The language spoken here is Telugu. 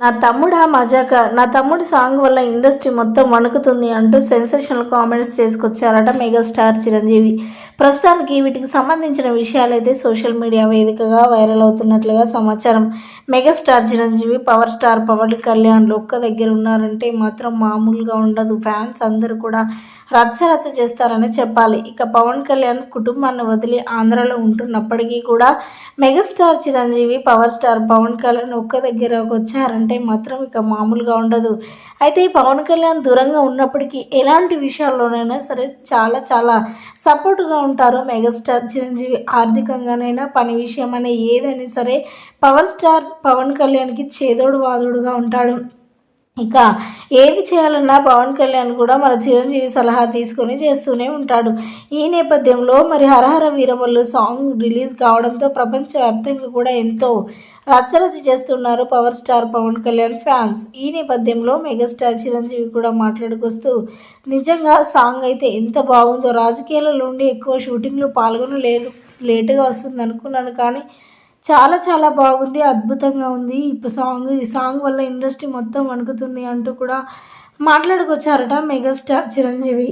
నా తమ్ముడా మజాక నా తమ్ముడు సాంగ్ వల్ల ఇండస్ట్రీ మొత్తం వణుకుతుంది అంటూ సెన్సేషనల్ కామెంట్స్ చేసుకొచ్చారట మెగాస్టార్ చిరంజీవి. ప్రస్తుతానికి వీటికి సంబంధించిన విషయాలైతే సోషల్ మీడియా వేదికగా వైరల్ అవుతున్నట్లుగా సమాచారం. Megastar Chiranjeevi power star Pawan Kalyan ఒక్క దగ్గర ఉన్నారంటే మాత్రం మామూలుగా ఉండదు. ఫ్యాన్స్ అందరూ కూడా రచ్చరచ్చ చేస్తారని చెప్పాలి. ఇక పవన్ కళ్యాణ్ కుటుంబాన్ని వదిలి ఆంధ్రాలో ఉంటున్నప్పటికీ కూడా megastar Chiranjeevi power star Pawan Kalyan ఒక్క దగ్గరకు వచ్చారంటే అంటే మాత్రం ఇక మామూలుగా ఉండదు. అయితే ఈ పవన్ కళ్యాణ్ దూరంగా ఉన్నప్పటికీ ఎలాంటి విషయాల్లోనైనా సరే చాలా చాలా సపోర్ట్గా ఉంటారు మెగాస్టార్ చిరంజీవి. ఆర్థికంగానైనా పని విషయమైనా ఏదైనా సరే పవర్ స్టార్ పవన్ కళ్యాణ్కి చేదోడు వాదోడుగా ఉంటాడు. ఇక ఏది చేయాలన్నా పవన్ కళ్యాణ్ కూడా మన చిరంజీవి సలహా తీసుకొని చేస్తూనే ఉంటాడు. ఈ నేపథ్యంలో మరి హరహర వీరమల్లు సాంగ్ రిలీజ్ కావడంతో ప్రపంచవ్యాప్తంగా కూడా ఎంతో రచ్చరచ్చ చేస్తున్నారు power star Pawan Kalyan fans. ఈ నేపథ్యంలో మెగాస్టార్ చిరంజీవి కూడా మాట్లాడుకొస్తూ నిజంగా సాంగ్ అయితే ఎంత బాగుందో రాజకీయాలలో ఉండి ఎక్కువ షూటింగ్లో పాల్గొనలేదు లేటుగా వస్తుంది అనుకున్నాను కానీ చాలా చాలా బాగుంది అద్భుతంగా ఉంది. ఇప్పుడు సాంగ్ ఈ సాంగ్ వల్ల ఇండస్ట్రీ మొత్తం వణుకుతుంది అంటూ కూడా మాట్లాడుకొచ్చారట మెగాస్టార్ చిరంజీవి.